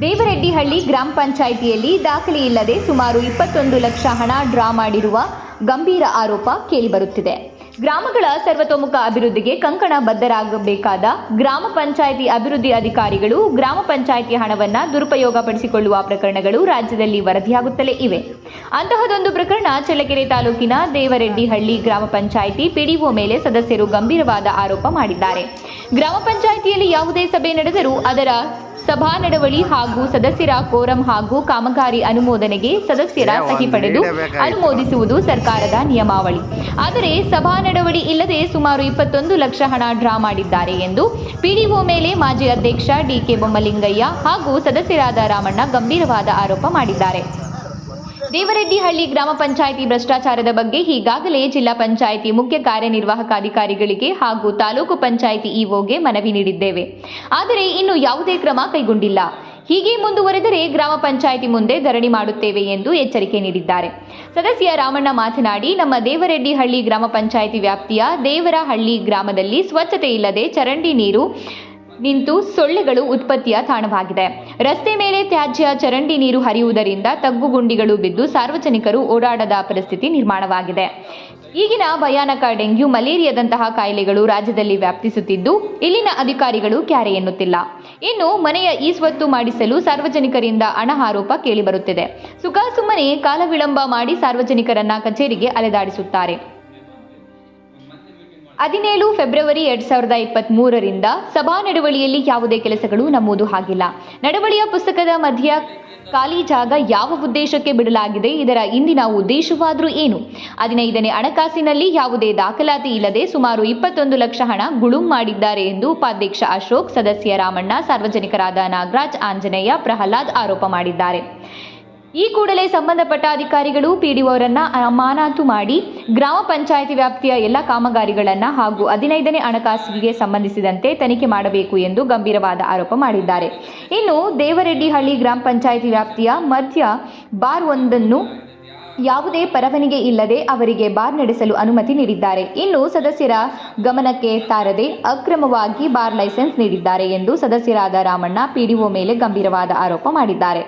ದೇವರೆಡ್ಡಿಹಳ್ಳಿ ಗ್ರಾಮ ಪಂಚಾಯಿತಿಯಲ್ಲಿ ದಾಖಲೆ ಇಲ್ಲದೆ ಸುಮಾರು ಇಪ್ಪತ್ತೊಂದು ಲಕ್ಷ ಹಣ ಡ್ರಾ ಮಾಡಿರುವ ಗಂಭೀರ ಆರೋಪ ಕೇಳಿಬರುತ್ತಿದೆ. ಗ್ರಾಮಗಳ ಸರ್ವತೋಮುಖ ಅಭಿವೃದ್ಧಿಗೆ ಕಂಕಣ ಬದ್ಧರಾಗಬೇಕಾದ ಗ್ರಾಮ ಪಂಚಾಯಿತಿ ಅಭಿವೃದ್ಧಿ ಅಧಿಕಾರಿಗಳು ಗ್ರಾಮ ಪಂಚಾಯಿತಿ ಹಣವನ್ನ ದುರುಪಯೋಗಪಡಿಸಿಕೊಳ್ಳುವ ಪ್ರಕರಣಗಳು ರಾಜ್ಯದಲ್ಲಿ ವರದಿಯಾಗುತ್ತಲೇ ಇವೆ. ಅಂತಹದೊಂದು ಪ್ರಕರಣ ಚಳ್ಳಕೆರೆ ತಾಲೂಕಿನ ದೇವರೆಡ್ಡಿಹಳ್ಳಿ ಗ್ರಾಮ ಪಂಚಾಯಿತಿ ಪಿಡಿಒ ಮೇಲೆ ಸದಸ್ಯರು ಗಂಭೀರವಾದ ಆರೋಪ ಮಾಡಿದ್ದಾರೆ. ಗ್ರಾಮ ಪಂಚಾಯಿತಿಯಲ್ಲಿ ಯಾವುದೇ ಸಭೆ ನಡೆದರೂ ಅದರ ಸಭಾ ನಡವಳಿ ಹಾಗೂ ಸದಸ್ಯರ ಕೋರಂ ಹಾಗೂ ಕಾಮಗಾರಿ ಅನುಮೋದನೆಗೆ ಸದಸ್ಯರ ಸಹಿ ಪಡೆದು ಅನುಮೋದಿಸುವುದು ಸರ್ಕಾರದ ನಿಯಮಾವಳಿ. ಆದರೆ ಸಭಾ ನಡವಳಿ ಇಲ್ಲದೆ ಸುಮಾರು ಇಪ್ಪತ್ತೊಂದು ಲಕ್ಷ ಹಣ ಡ್ರಾ ಮಾಡಿದ್ದಾರೆ ಎಂದು ಪಿಡಿಒ ಮೇಲೆ ಮಾಜಿ ಅಧ್ಯಕ್ಷ ಡಿಕೆ ಬೊಮ್ಮಲಿಂಗಯ್ಯ ಹಾಗೂ ಸದಸ್ಯರಾದ ರಾಮಣ್ಣ ಗಂಭೀರವಾದ ಆರೋಪ ಮಾಡಿದ್ದಾರೆ. ದೇವರೆಡ್ಡಿಹಳ್ಳಿ ಗ್ರಾಮ ಪಂಚಾಯಿತಿ ಭ್ರಷ್ಟಾಚಾರದ ಬಗ್ಗೆ ಈಗಾಗಲೇ ಜಿಲ್ಲಾ ಪಂಚಾಯಿತಿ ಮುಖ್ಯ ಕಾರ್ಯನಿರ್ವಾಹಕ ಅಧಿಕಾರಿಗಳಿಗೆ ಹಾಗೂ ತಾಲೂಕು ಪಂಚಾಯಿತಿ ಇಒಗೆ ಮನವಿ ನೀಡಿದ್ದೇವೆ. ಆದರೆ ಇನ್ನು ಯಾವುದೇ ಕ್ರಮ ಕೈಗೊಂಡಿಲ್ಲ. ಹೀಗೆ ಮುಂದುವರೆದರೆ ಗ್ರಾಮ ಪಂಚಾಯಿತಿ ಮುಂದೆ ಧರಣಿ ಮಾಡುತ್ತೇವೆ ಎಂದು ಎಚ್ಚರಿಕೆ ನೀಡಿದ್ದಾರೆ. ಸದಸ್ಯ ರಾಮಣ್ಣ ಮಾತನಾಡಿ, ನಮ್ಮ ದೇವರೆಡ್ಡಿಹಳ್ಳಿ ಗ್ರಾಮ ಪಂಚಾಯಿತಿ ವ್ಯಾಪ್ತಿಯ ದೇವರಹಳ್ಳಿ ಗ್ರಾಮದಲ್ಲಿ ಸ್ವಚ್ಛತೆ ಇಲ್ಲದೆ ಚರಂಡಿ ನೀರು ನಿಂತು ಸೊಳ್ಳೆಗಳು ಉತ್ಪತ್ತಿಯ ತಾಣವಾಗಿದೆ. ರಸ್ತೆ ಮೇಲೆ ತ್ಯಾಜ್ಯ, ಚರಂಡಿ ನೀರು ಹರಿಯುವುದರಿಂದ ತಗ್ಗುಗುಂಡಿಗಳು ಬಿದ್ದು ಸಾರ್ವಜನಿಕರು ಓಡಾಡದ ಪರಿಸ್ಥಿತಿ ನಿರ್ಮಾಣವಾಗಿದೆ. ಈಗಿನ ಭಯಾನಕ ಡೆಂಗ್ಯೂ, ಮಲೇರಿಯಾದಂತಹ ಕಾಯಿಲೆಗಳು ರಾಜ್ಯದಲ್ಲಿ ವ್ಯಾಪ್ತಿಸುತ್ತಿದ್ದು, ಇಲ್ಲಿನ ಅಧಿಕಾರಿಗಳು ಕ್ಯಾರೆ ಎನ್ನುತ್ತಿಲ್ಲ. ಇನ್ನು ಮನೆಯ ಈ ಸ್ವತ್ತು ಮಾಡಿಸಲು ಸಾರ್ವಜನಿಕರಿಂದ ಹಣ ಆರೋಪ ಕೇಳಿಬರುತ್ತಿದೆ. ಸುಖಾಸುಮ್ಮನೆ ಕಾಲ ವಿಳಂಬ ಮಾಡಿ ಸಾರ್ವಜನಿಕರನ್ನ ಕಚೇರಿಗೆ ಅಲೆದಾಡಿಸುತ್ತಾರೆ. ಹದಿನೇಳು ಫೆಬ್ರವರಿ ಎರಡ್ ಸಾವಿರದ ಇಪ್ಪತ್ತ್ ಮೂರರಿಂದ ಸಭಾ ನಡವಳಿಯಲ್ಲಿ ಯಾವುದೇ ಕೆಲಸಗಳು ನಮೂದು ಆಗಿಲ್ಲ ನಡವಳಿಯ ಪುಸ್ತಕದ ಮಧ್ಯ ಖಾಲಿ ಜಾಗ ಯಾವ ಉದ್ದೇಶಕ್ಕೆ ಬಿಡಲಾಗಿದೆ, ಇದರ ಇಂದಿನ ಉದ್ದೇಶವಾದರೂ ಏನು? ಹದಿನೈದನೇ ಹಣಕಾಸಿನಲ್ಲಿ ಯಾವುದೇ ದಾಖಲಾತಿ ಇಲ್ಲದೆ ಸುಮಾರು ಇಪ್ಪತ್ತೊಂದು ಲಕ್ಷ ಹಣ ಗುಳುಂ ಮಾಡಿದ್ದಾರೆ ಎಂದು ಉಪಾಧ್ಯಕ್ಷ ಅಶೋಕ್, ಸದಸ್ಯ ರಾಮಣ್ಣ, ಸಾರ್ವಜನಿಕರಾದ ನಾಗರಾಜ್, ಆಂಜನೇಯ, ಪ್ರಹ್ಲಾದ್ ಆರೋಪ ಮಾಡಿದ್ದಾರೆ. ಈ ಕೂಡಲೇ ಸಂಬಂಧಪಟ್ಟ ಅಧಿಕಾರಿಗಳು ಪಿಡಿಒರನ್ನ ಅಮಾನತು ಮಾಡಿ ಗ್ರಾಮ ಪಂಚಾಯಿತಿ ವ್ಯಾಪ್ತಿಯ ಎಲ್ಲ ಕಾಮಗಾರಿಗಳನ್ನು ಹಾಗೂ ಹದಿನೈದನೇ ಹಣಕಾಸಿಗೆ ಸಂಬಂಧಿಸಿದಂತೆ ತನಿಖೆ ಮಾಡಬೇಕು ಎಂದು ಗಂಭೀರವಾದ ಆರೋಪ ಮಾಡಿದ್ದಾರೆ. ಇನ್ನು ದೇವರೆಡ್ಡಿಹಳ್ಳಿ ಗ್ರಾಮ ಪಂಚಾಯಿತಿ ವ್ಯಾಪ್ತಿಯ ಮಧ್ಯ ಬಾರ್ ಒಂದನ್ನು ಯಾವುದೇ ಪರವನಿಗೆ ಇಲ್ಲದೆ ಅವರಿಗೆ ಬಾರ್ ನಡೆಸಲು ಅನುಮತಿ ನೀಡಿದ್ದಾರೆ. ಇನ್ನು ಸದಸ್ಯರ ಗಮನಕ್ಕೆ ತಾರದೆ ಅಕ್ರಮವಾಗಿ ಬಾರ್ ಲೈಸೆನ್ಸ್ ನೀಡಿದ್ದಾರೆ ಎಂದು ಸದಸ್ಯರಾದ ರಾಮಣ್ಣ ಪಿಡಿಒ ಮೇಲೆ ಗಂಭೀರವಾದ ಆರೋಪ ಮಾಡಿದ್ದಾರೆ.